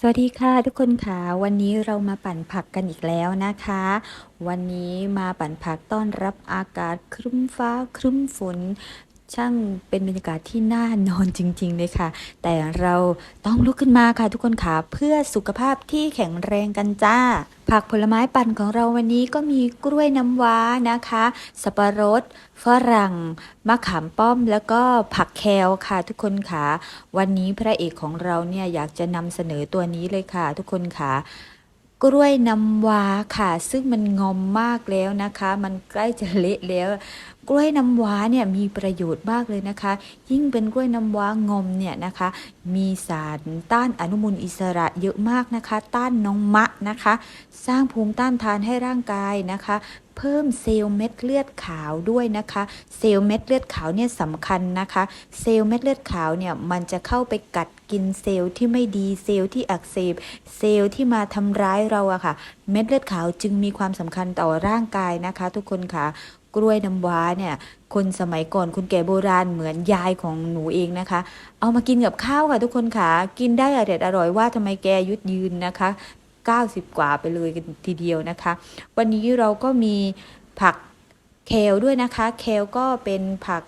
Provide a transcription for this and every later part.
สวัสดีค่ะทุกคนค่ะวันนี้เรามาปั่นผักกันอีกแล้วนะคะ วันนี้มาปั่นผักต้อนรับอากาศครึ้มฟ้าครึ้มฝน ช่างเป็นบรรยากาศที่น่านอนจริง ๆ เลยค่ะ แต่เราต้องลุกขึ้นมาค่ะทุกคนค่ะเพื่อสุขภาพที่แข็งแรงกันจ้า ผักผลไม้ปั่นของเราวันนี้ก็มีกล้วยน้ำว้านะคะ สับปะรดฝรั่ง มะขามป้อมแล้วก็ผักแคลค่ะ ทุกคนค่ะ วันนี้พระเอกของเราเนี่ยอยากจะนำเสนอตัวนี้เลยค่ะ ทุกคนค่ะ กล้วยน้ำว้าค่ะ ซึ่งมันงอมมากแล้วนะคะ มันใกล้จะเละแล้ว กล้วยน้ำว้าเนี่ยมีประโยชน์มากเลยนะคะ ยิ่งเป็นกล้วยน้ำว้างอมเนี่ยนะคะ มีสารต้านอนุมูลอิสระเยอะมากนะคะ ต้านน้องมะนะคะ สร้างภูมิต้านทานให้ร่างกายนะคะ เพิ่มเซลล์เม็ดเลือดขาวด้วยนะคะ เซลล์เม็ดเลือดขาวเนี่ยสำคัญนะคะ เซลล์เม็ดเลือดขาวเนี่ยมันจะเข้าไปกัดกินเซลล์ที่ไม่ดีเซลล์ที่อักเสบเซลล์ที่มาทำร้ายเราอะค่ะ เม็ดเลือดขาวจึงมีความสำคัญต่อร่างกายนะคะ ทุกคนค่ะกล้วยน้ำว้าเนี่ยคนสมัยก่อนคนแก่โบราณเหมือนยายของหนูเองนะคะ เอามากินกับข้าวค่ะทุกคนค่ะ กินได้อร่อยอร่อยว่าทำไมแกยุดยืนนะคะ 90 กว่าไปเลยกันทีเดียวนะคะ วันนี้เราก็มีผักเคลด้วยนะคะ เคลก็เป็นผัก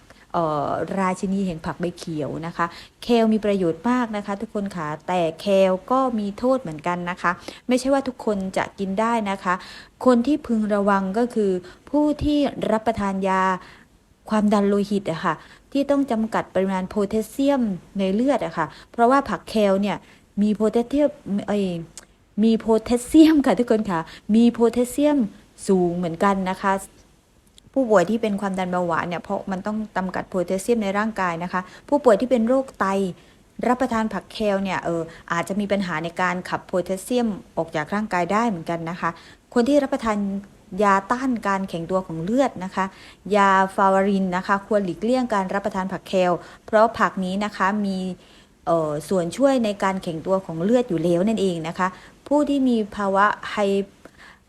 ราชินีแห่งผักใบเขียวนะคะ เคลมีประโยชน์มากนะคะ ทุกคนค่ะ แต่เคลก็มีโทษเหมือนกันนะคะ ไม่ใช่ว่าทุกคนจะกินได้นะคะ คนที่พึงระวังก็คือ ผู้ที่รับประทานยาความดันโลหิตอะค่ะ ที่ต้องจำกัดปริมาณโพแทสเซียมในเลือดอะค่ะ เพราะว่าผักเคลเนี่ยมีโพแทสเซียมเอ มีโพแทสเซียมค่ะทุกคนค่ะ มีโพแทสเซียมสูงเหมือนกันนะคะ ผู้ป่วยที่เป็นความดันเบาหวานเนี่ยเพราะมันต้องจำกัดโพแทสเซียมในร่างกายนะคะ ผู้ป่วยที่เป็นโรคไตรับประทานผักเคลเนี่ยเอออาจจะมีปัญหาในการขับโพแทสเซียมออกจากร่างกายได้เหมือนกันนะคะ คนที่รับประทานยาต้านการแข็งตัวของเลือดนะคะ ยาฟาวารินนะคะ ควรหลีกเลี่ยงการรับประทานผักเคลเพราะผักนี้นะคะมีเออส่วนช่วยในการแข็งตัวของเลือดอยู่แล้วนั่นเองนะคะ ผู้ที่มีภาวะไฮ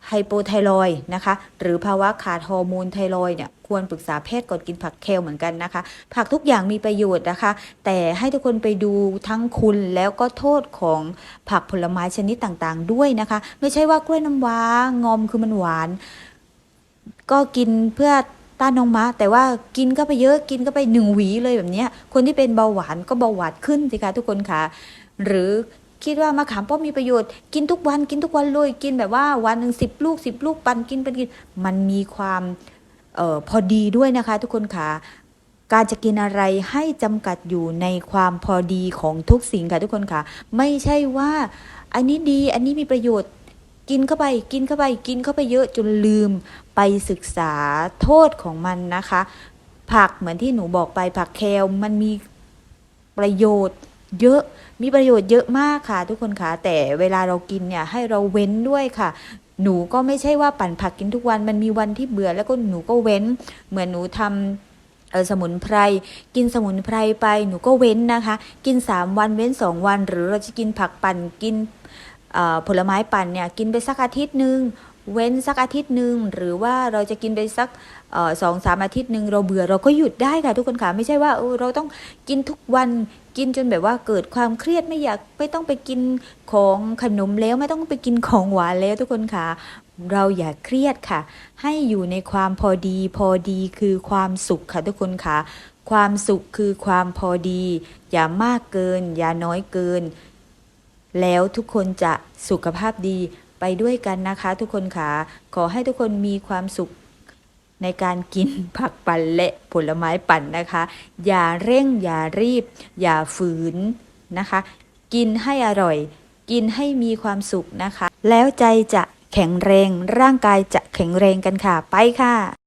ไฮโปไทรอยนะคะ หรือภาวะขาดฮอร์โมนไทรอยเนี่ยควรปรึกษาแพทย์ก่อนกินผักเคลเหมือนกันนะคะ ผักทุกอย่างมีประโยชน์นะคะ แต่ให้ทุกคนไปดูทั้งคุณแล้วก็โทษของผักผลไม้ชนิดต่างๆ ด้วยนะคะ ไม่ใช่ว่ากล้วยน้ำว้างอมคือมันหวาน ก็กินเพื่อต้านน้องมะแต่ว่ากินก็ไปเยอะกินก็ไปหนึ่งหวีเลยแบบเนี้ยคนที่เป็นเบาหวานก็เบาหวานขึ้นสิคะทุกคนค่ะหรือ คิดว่ามะขามป้อมมีประโยชน์ กินทุกวันกินทุกวันเลยกินแบบว่าวันหนึ่งสิบลูกสิบลูกปันกินเป็นกินมันมีความเออพอดีด้วยนะคะ ทุกคนค่ะการจะกินอะไรให้จำกัดอยู่ในความพอดีของทุกสิ่งค่ะทุกคนค่ะ ไม่ใช่ว่าอันนี้ดีอันนี้มีประโยชน์กินเข้าไปกินเข้าไปกินเข้าไปเยอะจนลืมไปศึกษาโทษของมันนะคะ ผักเหมือนที่หนูบอกไปผักแคลมันมีประโยชน์ เยอะมีประโยชน์เยอะมากค่ะ ทุกคนค่ะแต่เวลาเรากินเนี่ยให้เราเว้นด้วยค่ะ หนูก็ไม่ใช่ว่าปั่นผักกินทุกวัน มันมีวันที่เบื่อแล้วก็หนูก็เว้น เหมือนหนูทำเออสมุนไพรกินสมุนไพรไปหนูก็เว้นนะคะ กิน 3 วันเว้น 2 วัน หรือเราจะกินผักปั่นกินผลไม้ปั่นเนี่ยกินไปสักอาทิตย์หนึ่ง เว้นสักอาทิตย์หนึ่งหรือว่าเราจะกินไปสักสองสามอาทิตย์หนึ่งเราเบื่อเราก็หยุดได้ค่ะทุกคนค่ะไม่ใช่ว่าเออเราต้องกินทุกวันกินจนแบบว่าเกิดความเครียดไม่อยากไม่ต้องไปกินของขนมแล้วไม่ต้องไปกินของหวานแล้วทุกคนค่ะ เราอย่าเครียดค่ะ ให้อยู่ในความพอดี พอดีคือความสุขค่ะทุกคนค่ะ ความสุขคือความพอดี อย่ามากเกิน อย่าน้อยเกิน แล้วทุกคนจะสุขภาพดี ไปด้วยกันนะคะ ทุกคนค่ะขอให้ทุกคนมีความสุขในการกินผักปั่นและผลไม้ปั่นนะคะ อย่าเร่งอย่ารีบ อย่าฝืนนะคะ กินให้อร่อย กินให้มีความสุขนะคะ แล้วใจจะแข็งแรงร่างกายจะแข็งแรงกันค่ะ ไปค่ะ